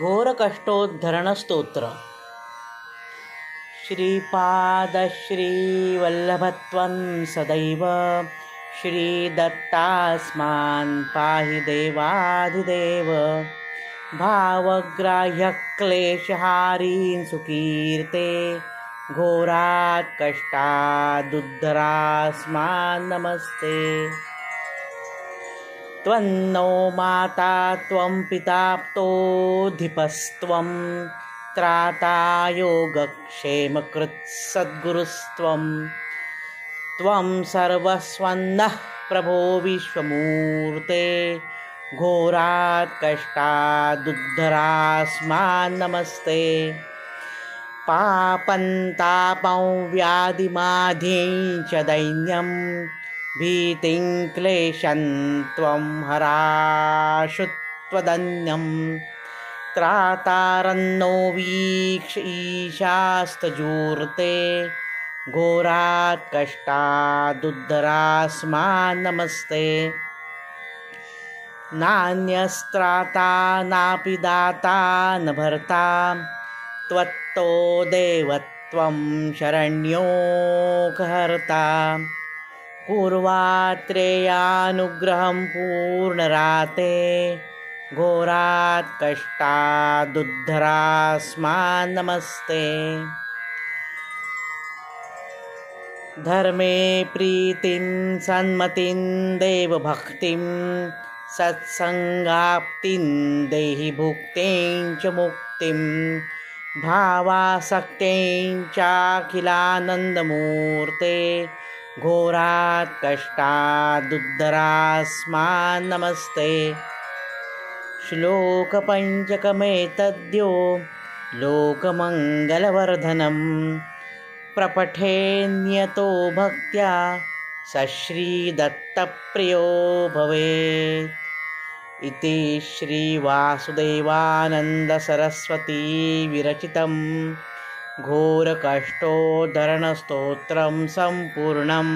घोरकष्टोद्धरणस्तोत्र। श्रीपादश्रीवल्लभत्वं सदैव श्रीदत्तास्मान् पाहि देवाधिदेव। भावग्राह्यक्लेशहारीन् सुकीर्ते घोरात् कष्टादुद्धरास्मान् नमस्ते। त्वन्नो माता त्वं पिताप्तोऽधिपस्त्वं त्राता योगक्षेमकृत्सद्गुरुस्त्वं। त्वं सर्वस्वन्नः प्रभो विश्वमूर्ते घोरात् कष्टादुद्धरास्मान् नमस्ते पापन्तापं व्याधिमाधिं च दैन्यम् भीतिं क्लेशं त्वं हराशुत्वदन्यं त्रातारन्नो वीक्ष ईशास्तजूर्ते घोरात् कष्टादुद्धरास्मान् नमस्ते नान्यस्त्राता नापि दाता न भर्ता। त्वत्तो देवत्वं शरण्योकहर्ता पूर्वात्रेयानुग्रहं पूर्णराते। घोरात् कष्टादुद्धरास्मान् नमस्ते धर्मे प्रीतिं सन्मतिं देवभक्तिं सत्सङ्गाप्तिं देहि भुक्तिं च मुक्तिं भावासक्तिं चाखिलानन्दमूर्ते घोरात् कष्टादुद्धरास्मान् नमस्ते श्लोकपञ्चकमेतद्यो लोकमङ्गलवर्धनं प्रपठेन्यतो भक्त्या स श्रीदत्तप्रियो भवेत्। इति श्रीवासुदेवानन्दसरस्वतीविरचितं घोरकष्टोद्धरणस्तोत्रं सम्पूर्णम्